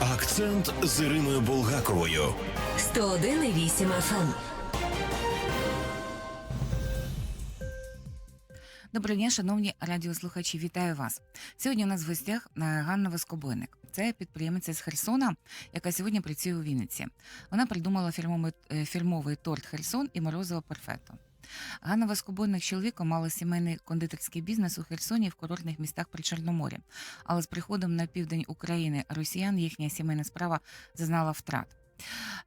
Акцент з Іриною Булгаковою. 101,8 FM. Доброго дня, шановні радіослухачі, вітаю вас. Сьогодні у нас в гостях е, Ганна Воскобойник. Це підприємиця з Херсона, яка сьогодні працює у Вінниці. Вона придумала фірмовий, е, фірмовий торт Херсон і морозиво перфетто. Ганна Воскобойник з чоловіком мала сімейний кондитерський бізнес у Херсоні в курортних містах при Чорноморі. Але з приходом на південь України росіян їхня сімейна справа зазнала втрат.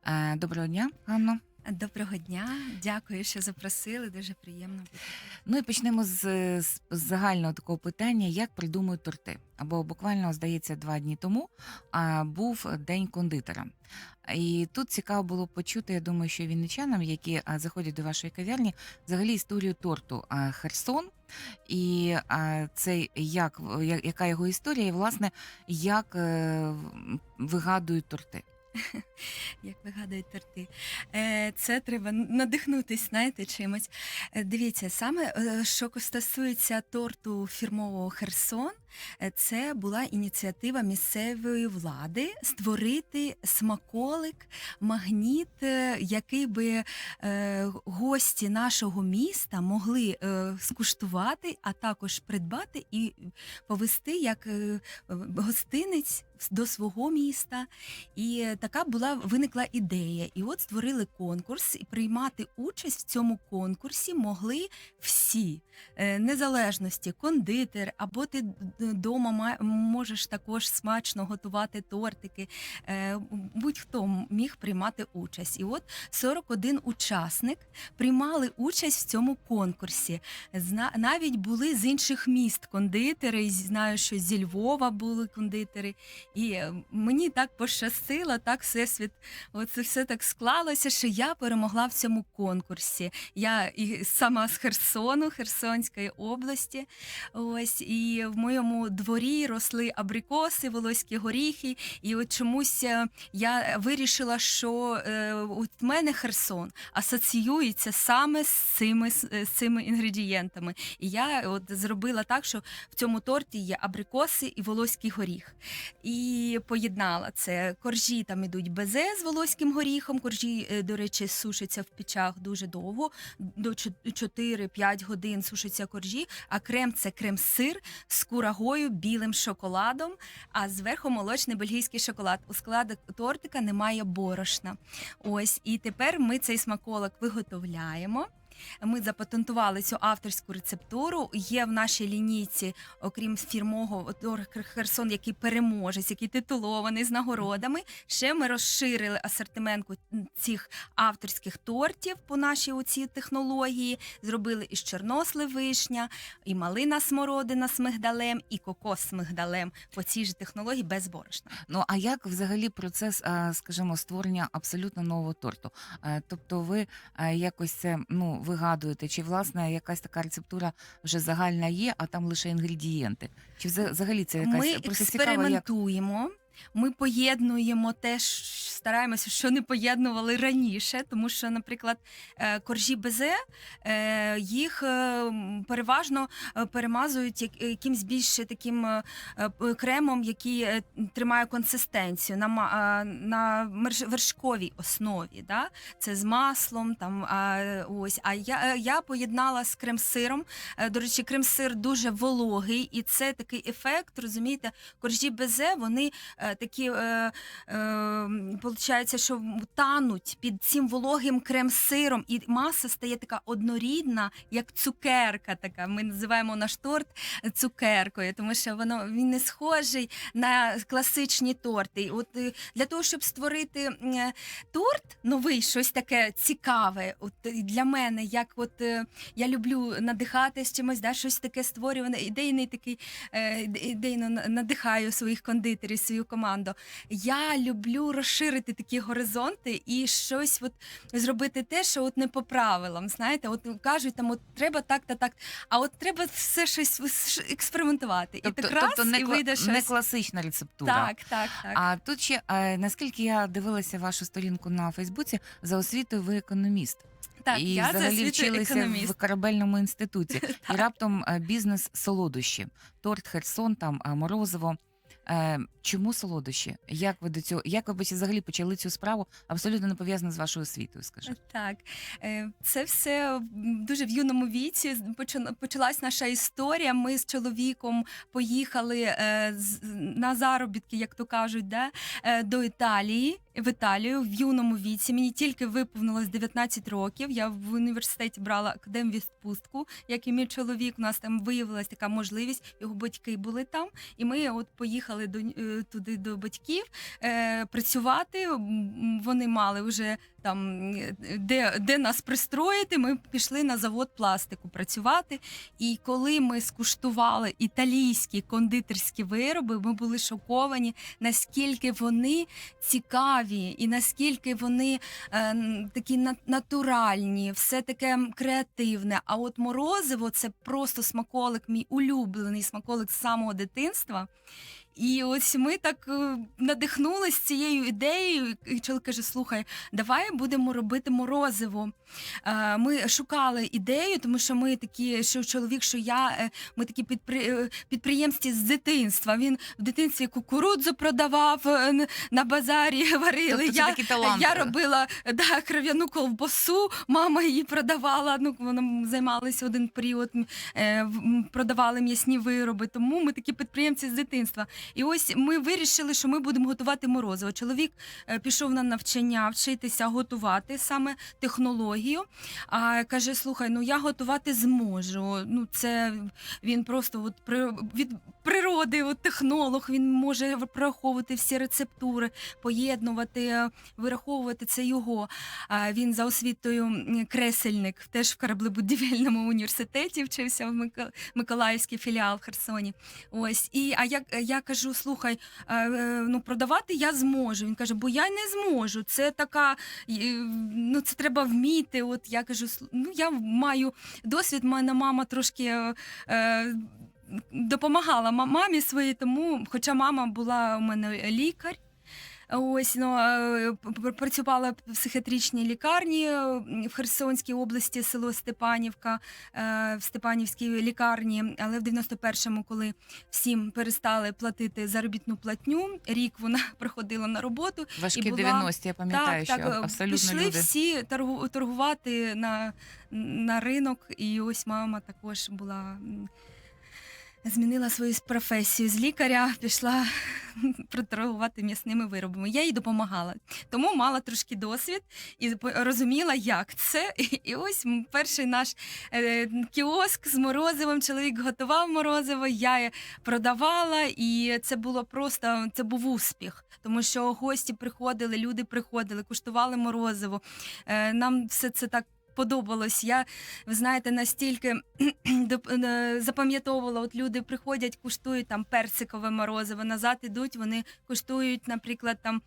Е, Доброго дня, Ганно. Доброго дня, дякую, що запросили. Дуже приємно. Ну і почнемо з, з загального такого питання, як придумують торти. Або буквально, здається, два дні тому а, був день кондитера. І тут цікаво було почути, я думаю, що вінничанам, які а, заходять до вашої кав'ярні, взагалі історію торту а, Херсон. І а, це як, я- яка його історія, і власне як е, вигадують торти. Як вигадують торти. Е, Це треба надихнутись, знаєте, чимось. Е, Дивіться, саме е, що стосується торту фірмового Херсон, це була ініціатива місцевої влади створити смаколик, магніт, е, який би е, гості нашого міста могли е, скуштувати, а також придбати і повести як е, гостинець до свого міста. І е, така була виникла ідея. І от створили конкурс, і приймати участь в цьому конкурсі могли всі, Е, незалежності, кондитер, або ти вдома можеш також смачно готувати тортики. Е, Будь-хто міг приймати участь. І от 41 учасник приймали участь в цьому конкурсі. Навіть були з інших міст кондитери. Знаю, що зі Львова були кондитери. І е, мені так пощастило, так всесвіт, оце все так склалося, що я перемогла в цьому конкурсі. Я сама з Херсону, Херсонської області. Ось і в моєму дворі росли абрикоси, волоські горіхи. І от чомусь е, я вирішила, що е, в мене Херсон асоціюється саме з цими, з цими інгредієнтами. І я от зробила так, що в цьому торті є абрикоси і волоський горіх і поєднала це. Коржі там ідуть безе з волоським горіхом. Коржі, е, до речі, сушаться в печах дуже довго, до 4-5 годин сушаться коржі. А крем це крем-сир з курагою, білим шоколадом, а зверху молочний бельгійський шоколад. У складі тортика немає борошна. Ось і тепер ми цей смаколик виготовляємо. Ми запатентували цю авторську рецептуру. Є в нашій лінійці, окрім фірмового Херсон, який переможець, який титулований з нагородами. Ще ми розширили асортимент цих авторських тортів по нашій оцій технології. Зробили із чорнослив вишня, і малина смородина з мигдалем, і кокос з мигдалем по цій же технології без борошна. Ну а як взагалі процес, скажімо, створення абсолютно нового торту? Е, Тобто, ви е, якось це ну вигадуєте, чи власне якась така рецептура вже загальна є, а там лише інгредієнти? Чи вза- взагалі це якась Ми просто цікаво, як експериментуємо. Ми поєднуємо те, стараємося, що не поєднували раніше, тому що, наприклад, е, коржі безе е, їх е, переважно перемазують як- якимсь більш таким кремом, який тримає консистенцію на, на вершковій основі. Да? Це з маслом. Там, ось. а я, я поєднала з крем-сиром. До речі, крем-сир дуже вологий, і це такий ефект, розумієте, коржі безе, вони такі, е, е, получається, що тануть під цим вологим крем-сиром, і маса стає така однорідна, як цукерка. Така. Ми називаємо наш торт цукеркою, тому що воно він не схожий на класичні торти. От е, для того, щоб створити е, торт новий, щось таке цікаве, от е, для мене, як от я люблю надихатись чимось, да, щось таке створюване, ідейний такий ідейно надихаю своїх кондитерів, свою команду. Я люблю розширити такі горизонти і щось от зробити те, що от не по правилам. Знаєте, от кажуть, там от треба так та так, а от треба все щось експериментувати. тобто, і так раз, тобто не, і вийде не класична рецептура. Так, так, так. А тут ще наскільки я дивилася вашу сторінку на Фейсбуці, за освітою ви економіст. так, і я взагалі вчилися економіст. в корабельному інституті. і раптом е, бізнес солодощі, торт Херсон, там е, морозиво. Е, чому солодощі? Як ви до цього? Як ви взагалі почали цю справу? Абсолютно не пов'язано з вашою освітою, скажи. Так, е, це все дуже в юному віці. Почалась наша історія. Ми з чоловіком поїхали е, на заробітки, як то кажуть, да, е, до Італії. В Італію в юному віці мені тільки виповнилось 19 років. Я в університеті брала академвідпустку, як і мій чоловік. У нас там виявилася така можливість. Його батьки були там, і ми от поїхали до е, туди до батьків е, працювати. Вони мали вже там е, де, де нас пристроїти. Ми пішли на завод пластику працювати. І коли ми скуштували італійські кондитерські вироби, ми були шоковані, наскільки вони цікаві, і наскільки вони е, такі натуральні, все таке креативне. А от морозиво це просто смаколик, мій улюблений смаколик з самого дитинства. І ось ми так е, надихнулися цією ідеєю. І чоловік каже: слухай, давай будемо робити морозиво. Е, Ми шукали ідею, тому що ми такі, що чоловік, що я, е, ми такі підпри... підприємці з дитинства. Він в дитинстві кукурудзу продавав на базарі, варили. Тобто це я, такий я робила да, кров'яну ковбасу, мама її продавала. Ну, вона займалася один період, продавали м'ясні вироби. Тому ми такі підприємці з дитинства. І ось ми вирішили, що ми будемо готувати морозиво. Чоловік е, пішов на навчання вчитися готувати саме технологію. А каже: слухай, ну я готувати зможу. Ну це він просто от при, від природи, от технолог. Він може враховувати всі рецептури, поєднувати, е, вираховувати це його. Він за освітою кресельник, теж в кораблебудівельному університеті вчився в Миколаївський філіал в Херсоні. Ось і а я, я кажу: слухай, е, е, ну продавати я зможу. Він каже, бо я не зможу. Це така, е, ну це треба вміти. От я кажу, ну я маю досвід. Мене мама трошки. Допомагала мамі своїй, тому, хоча мама була у мене лікар, Ось ну, працювала в психіатричній лікарні в Херсонській області, село Степанівка, е, в Степанівській лікарні. Але в 91-му, коли всім перестали платити заробітну платню, рік вона проходила на роботу. Важкі і була- 90-ті, я пам'ятаю, так, що так, е, абсолютно пішли люди. всі торгувати на, на ринок, і ось мама також була. Змінила свою професію з лікаря, пішла проторгувати м'ясними виробами. Я їй допомагала, тому мала трошки досвід і розуміла, як це. І, ось перший наш е, кіоск з морозивом. Чоловік готував морозиво, я продавала, і це було просто це був успіх, тому що гості приходили, люди приходили, куштували морозиво. Е, Нам все це так. Подобалось. Я, ви знаєте, настільки е, запам'ятовувала, от люди приходять, куштують там персикове морозиво, назад ідуть, вони куштують, наприклад, там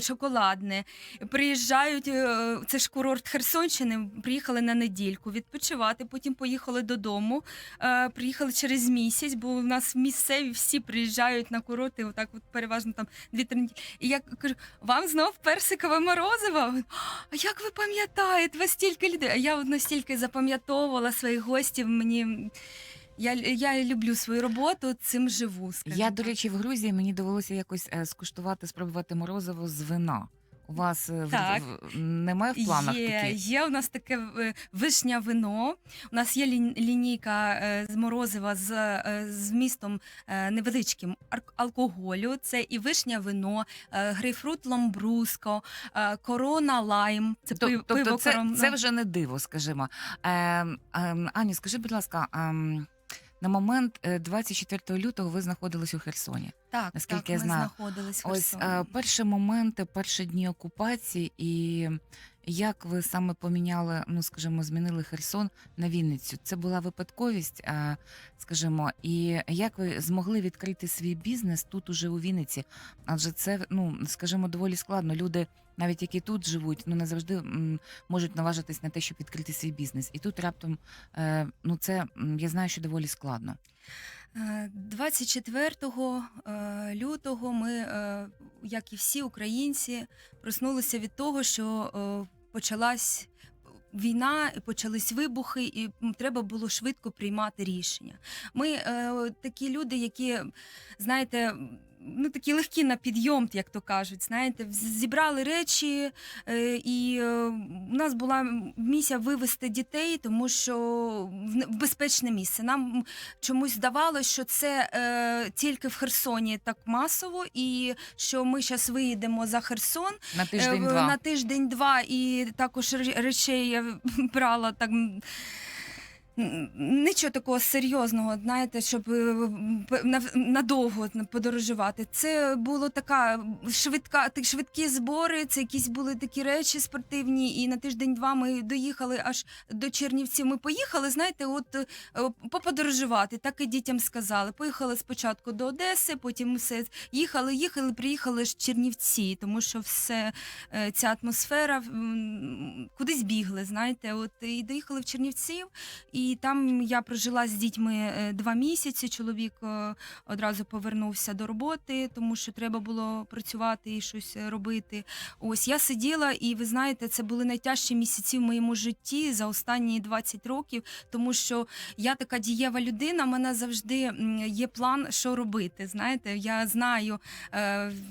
шоколадне. Приїжджають, е, це ж курорт Херсонщини, приїхали на недільку відпочивати, потім поїхали додому. Е, Приїхали через місяць, бо у нас місцеві всі приїжджають на курорти, отак от переважно там дві-три неділі. І я кажу, вам знов персикове морозиво? А як ви пам'ятаєте? Вас стільки людей. А я от настільки запам'ятовувала своїх гостів. Мені я, я люблю свою роботу, цим живу. скажімо Я, до речі, в Грузії мені довелося якось е, скуштувати, спробувати морозиво з вина. У вас е, в- Так. в- немає в планах є, такі? є у нас таке е, вишня вино. У нас є лі- лінійка е, з морозива з, е, з вмістом е, невеличким ар- алкоголю. Це і вишня вино, е, грейпфрут ламбруско, е, корона лайм. Це Тоб- пив- Тобто пиво це, корона. це вже не диво, скажімо. Ем, ем, Ані, скажи, будь ласка, ем, на момент е, 24 лютого ви знаходились у Херсоні. так, наскільки так, я ми знаю. знаходились в Ось Херсоні. е, перші моменти, перші дні окупації, і як ви саме поміняли, ну скажімо, змінили Херсон на Вінницю? Це була випадковість, е, скажімо, і як ви змогли відкрити свій бізнес тут уже у Вінниці? Адже це, ну скажімо, доволі складно. Люди, навіть які тут живуть, ну не завжди м, можуть наважитись на те, щоб відкрити свій бізнес. І тут раптом, е, ну це я знаю, що доволі складно. Е, 24 е, лютого ми, е, як і всі українці, проснулися від того, що е, почалась війна, почались вибухи, і треба було швидко приймати рішення. Ми е, такі люди, які, знаєте, ну такі легкі на підйом, як то кажуть. Знаєте, зібрали речі, е, і е, у нас була місія вивезти дітей, тому що в безпечне місце. Нам чомусь здавалося, що це е, тільки в Херсоні так масово, і що ми зараз виїдемо за Херсон На е, тиждень-два. на тиждень-два, і також речей я брала так. Нічого такого серйозного, знаєте, щоб е, надовго подорожувати. Це було така швидка, так швидкі збори. Це якісь були такі речі спортивні. І на тиждень-два ми доїхали аж до Чернівців. Ми поїхали, знаєте, от е, поподорожувати. Так і дітям сказали. Поїхали спочатку до Одеси, потім все їхали, їхали, приїхали ж Чернівці, тому що все е, ця атмосфера кудись бігли. Знаєте, от і доїхали в Чернівців. І там я прожила з дітьми е, два місяці. Чоловік е, одразу повернувся до роботи, тому що треба було працювати і щось е, робити. Ось я сиділа, і ви знаєте, це були найтяжчі місяці в моєму житті за останні 20 років, тому що я така дієва людина. в мене завжди є план, що робити. Знаєте, я знаю,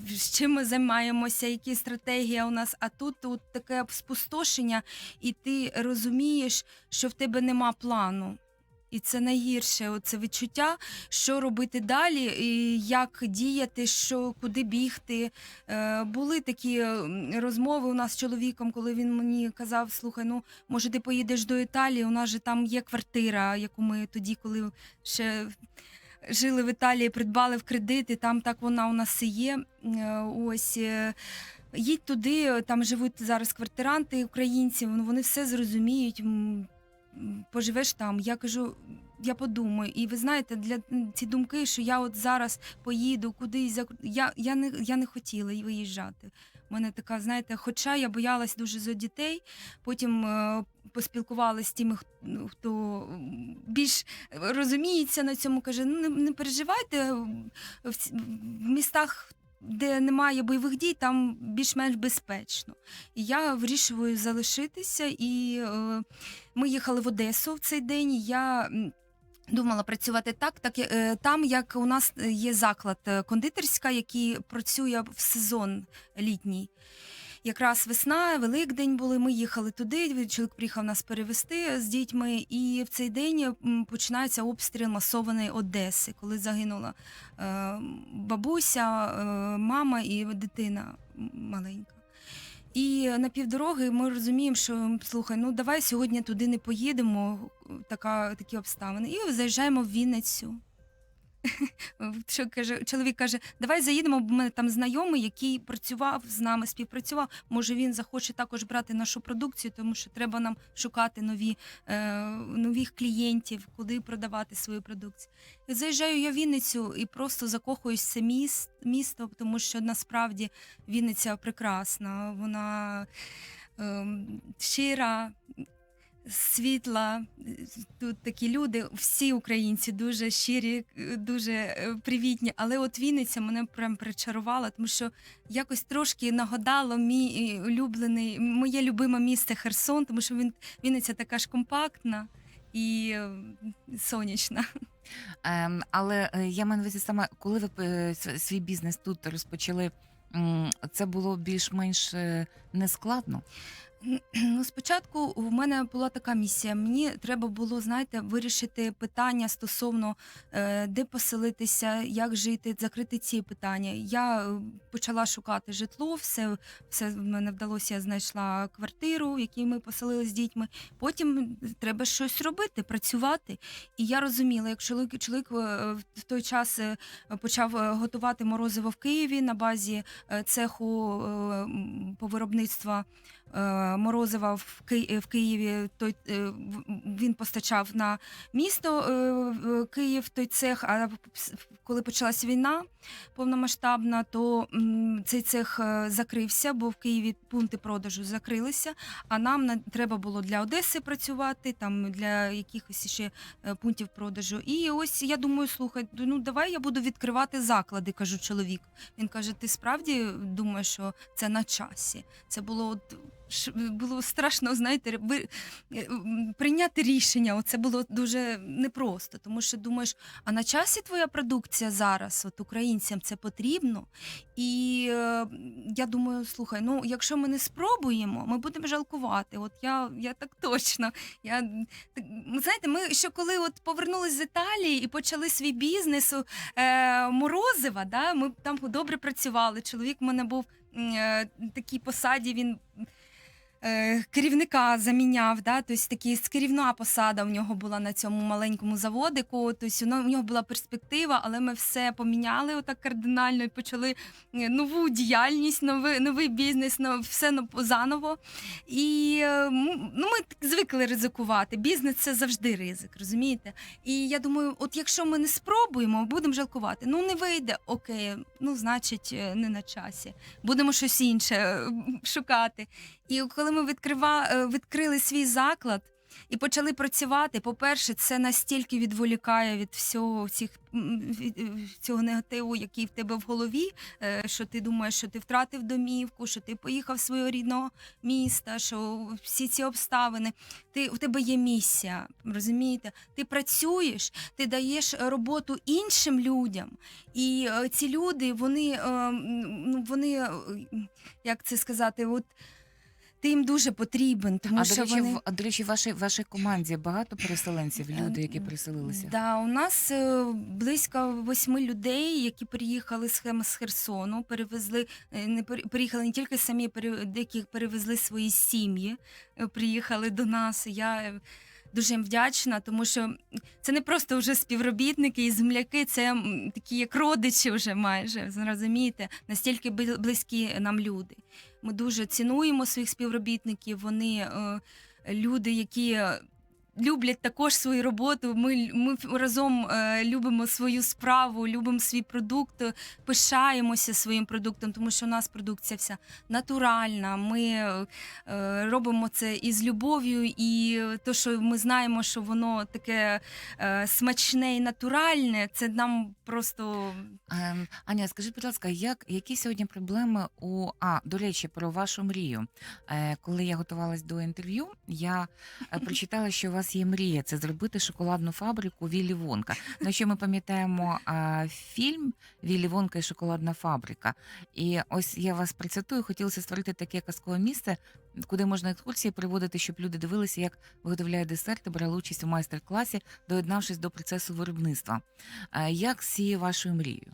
з чим ми займаємося, які стратегії у нас. А тут, тут таке спустошення, і ти розумієш, що в тебе нема плану. І це найгірше, оце відчуття, що робити далі, і як діяти, що куди бігти. Е, були такі розмови у нас з чоловіком, коли він мені казав: слухай, ну може ти поїдеш до Італії? У нас же там є квартира, яку ми тоді, коли ще жили в Італії, придбали в кредит, і там так вона у нас і є. Е, ось. е, Їдь туди, там живуть зараз квартиранти українці, вони все зрозуміють. Поживеш там. Я кажу, я подумаю. І ви знаєте, для ці думки, що я от зараз поїду кудись, за- я, я, не, я не хотіла й виїжджати. У мене така, знаєте, хоча я боялась дуже за дітей, потім е, поспілкувалася з тими, хто- більш розуміється на цьому, каже: ну не, не переживайте в, в містах. Де немає бойових дій, там більш-менш безпечно. Я вирішую залишитися. І е, ми їхали в Одесу в цей день. І я думала працювати так, так е, там, як у нас є заклад е, кондитерська, який працює в сезон літній. Якраз весна, Великдень були. Ми їхали туди. Чоловік приїхав нас перевезти з дітьми, і в цей день починається обстріл масований Одеси, коли загинула е, бабуся, е, мама і дитина маленька. І на півдороги ми розуміємо, що слухай, ну давай сьогодні туди не поїдемо. Така такі обставини. І заїжджаємо в Вінницю. Що каже, чоловік каже, давай заїдемо, бо в мене там знайомий, який працював з нами, співпрацював. Може, він захоче також брати нашу продукцію, тому що треба нам шукати нові, е, нових клієнтів, куди продавати свою продукцію. Заїжджаю я в Вінницю і просто закохуюсь в це міс- місто, тому що насправді Вінниця прекрасна, вона ем, щира. Світла, тут такі люди, всі українці дуже щирі, дуже е, привітні. Але от Вінниця мене прям причарувала, тому що якось трошки нагадало мій е, улюблений, моє любиме місто Херсон, тому що він Вінниця така ж компактна і е, сонячна. Ем, але я маю на увазі саме, коли ви свій бізнес тут розпочали, це було більш-менш нескладно. Ну, спочатку в мене була така місія. Мені треба було, знаєте, вирішити питання стосовно е, де поселитися, як жити, закрити ці питання. Я е, почала шукати житло, все, все в мене вдалося. Я знайшла квартиру, в якій ми поселили з дітьми. Потім треба щось робити, працювати. І я розуміла, як чоловік, чоловік е, в той час почав готувати морозиво в Києві на базі цеху по виробництва е, морозива в, Ки- в Києві. Той е, він постачав на місто е, Київ той цех. А коли почалася війна повномасштабна, то цей цех е, закрився, бо в Києві пункти продажу закрилися. А нам на- треба було для Одеси працювати, там для якихось ще е, пунктів продажу. І ось я думаю, слухай, ну давай я буду відкривати заклади, кажу чоловік. Він каже: Ти справді думаєш, що це на часі? Це було от було страшно, знаєте, ви, е, прийняти рішення. Оце було дуже непросто, тому що думаєш, а на часі твоя продукція зараз, от українцям це потрібно. І е, я думаю, слухай, ну якщо ми не спробуємо, ми будемо жалкувати. От я, я так точно. Я так, ну, знаєте, ми ще коли от повернулись з Італії і почали свій бізнес е, Морозива, да, ми там добре працювали. Чоловік в мене був е, такій посаді, він. Е, Керівника заміняв, да, тобто такі керівна посада в нього була на цьому маленькому заводику. Тобто у нього була перспектива, але ми все поміняли отак кардинально і почали е, нову діяльність, новий, новий бізнес, все заново. І е, ну, ми звикли ризикувати. Бізнес це завжди ризик, розумієте? І я думаю, от якщо ми не спробуємо, будемо жалкувати. Ну не вийде, окей, ну значить, не на часі. Будемо щось інше шукати. І коли ми відкрива, е, відкрили свій заклад. І почали працювати. По-перше, це настільки відволікає від всього цих від е, цього негативу, який в тебе в голові, е, що ти думаєш, що ти втратив домівку, що ти поїхав з свого рідного міста, що всі ці обставини. Ти у тебе є місія, розумієте? Ти працюєш, ти даєш роботу іншим людям, і ці люди, вони, ну, вони, як це сказати, от. Ти їм дуже потрібен, тому а що до речі, вони... в а, до речі, в вашій вашій команді багато переселенців, люди, які приселилися. Да, у нас е, близько восьми людей, які приїхали з Хем з Херсону, перевезли е, не пере- приїхали не тільки самі, пере- деякі перевезли свої сім'ї, е, приїхали до нас. Я е, дуже їм вдячна, тому що це не просто вже співробітники і земляки, це м, такі як родичі вже майже зрозумієте, настільки бли- близькі нам люди. Ми дуже цінуємо своїх співробітників. Вони е, люди, які люблять також свою роботу. Ми, ми разом е, любимо свою справу, любимо свій продукт, е, пишаємося своїм продуктом, тому що у нас продукція вся натуральна. Ми е, робимо це із любов'ю, і то, що ми знаємо, що воно таке е, смачне і натуральне, це нам просто Ем, Аня, скажіть, будь ласка, як які сьогодні проблеми у а до речі, про вашу мрію? Е, коли я готувалась до інтерв'ю, я прочитала, що у вас є мрія це зробити шоколадну фабрику Віллі Вонка. Ну, що ми пам'ятаємо е, фільм Віллі Вонка і шоколадна фабрика. І ось я вас процитую, хотілося створити таке казкове місце, куди можна екскурсії приводити, щоб люди дивилися, як виготовляють десерти, брали участь у майстер-класі, доєднавшись до процесу виробництва. Е, Як цією вашою мрією?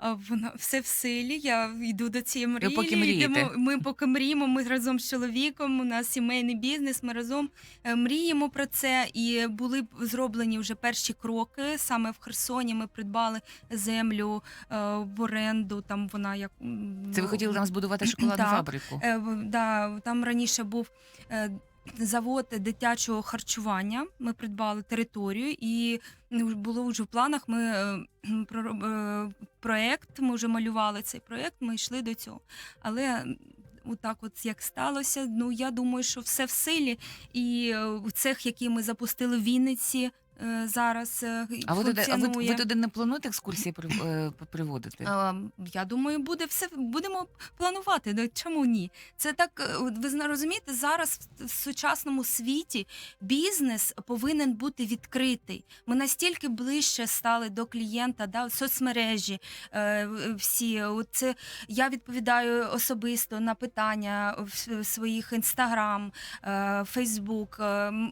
А воно все в силі. Я йду до цієї мрії. поки мрієте. йдемо- Ми поки мріємо. Ми разом з чоловіком. У нас сімейний бізнес. Ми разом е, мріємо про це. І були б зроблені вже перші кроки. Саме в Херсоні ми придбали землю е, в оренду. Там вона як м, Це ви хотіли там збудувати шоколадну Так. фабрику? Е, в- да, там раніше був е, завод дитячого харчування. Ми придбали територію, і було вже в планах. Ми е, е, проект, ми вже малювали цей проект. Ми йшли до цього. Але Отак, от як сталося. Ну я думаю, що все в силі. І в цех, який ми запустили в Вінниці е, зараз, е, А ви туди, а ви, ви туди не плануєте екскурсії е, приводити? Е, Я думаю, буде все будемо планувати. Ну, чому ні? Це так. е, Ви розумієте, зараз в- сучасному світі бізнес повинен бути відкритий. Ми настільки ближче стали до клієнта, да, соцмережі. е, Всі це я відповідаю особисто на питання в своїх інстаграм, Фейсбук.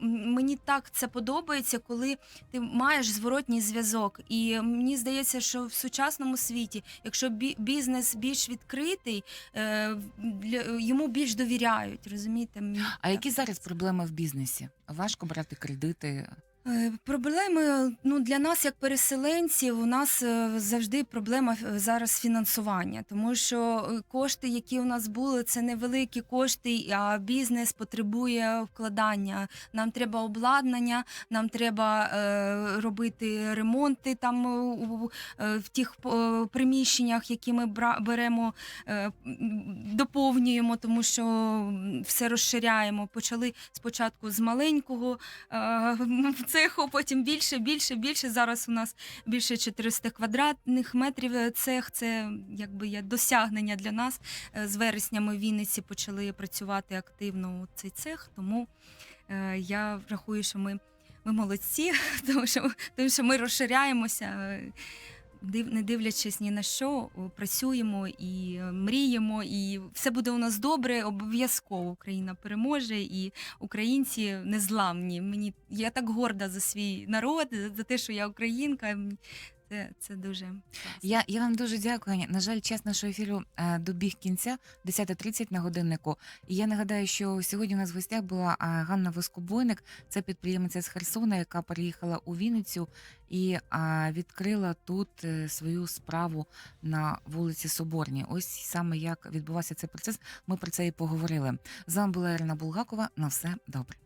Мені так це подобається, коли ти маєш зворотній зв'язок. І мені здається, що в сучасному світі, якщо бізнес більш відкритий, е, йому більш довіряють. Розумієте? Мені А які зараз проблеми в бізнесі? Важко брати кредити? Е, Проблеми ну для нас, як переселенців, у нас е, завжди проблема е, зараз фінансування, тому що кошти, які у нас були, це невеликі кошти, а бізнес потребує вкладання. Нам треба обладнання, нам треба робити ремонти там в тих приміщеннях, які ми беремо, доповнюємо, тому що все розширяємо. Почали спочатку з маленького. цеху, потім більше, більше, більше. Зараз у нас більше 400 квадратних метрів е, цех. Це якби є досягнення для нас. Е, З вересня ми в Вінниці почали працювати активно у цей цех, тому е, я рахую, що ми, ми молодці, тому що, тому що ми розширяємося. Не дивлячись ні на що, працюємо і е, мріємо, і все буде у нас добре. Обов'язково Україна переможе, і українці незламні. Мені я так горда за свій народ, за те, що я українка. Це, це дуже. Я, я вам дуже дякую. На жаль, час нашого ефіру е, добіг кінця 10.30 на годиннику. І я нагадаю, що сьогодні у нас в гостях була е, Ганна Воскобойник, це підприємиця з Херсона, яка переїхала у Вінницю і е, відкрила тут свою справу на вулиці Соборній. Ось саме як відбувався цей процес. Ми про це і поговорили. З вами була Ірина Булгакова. На все добре.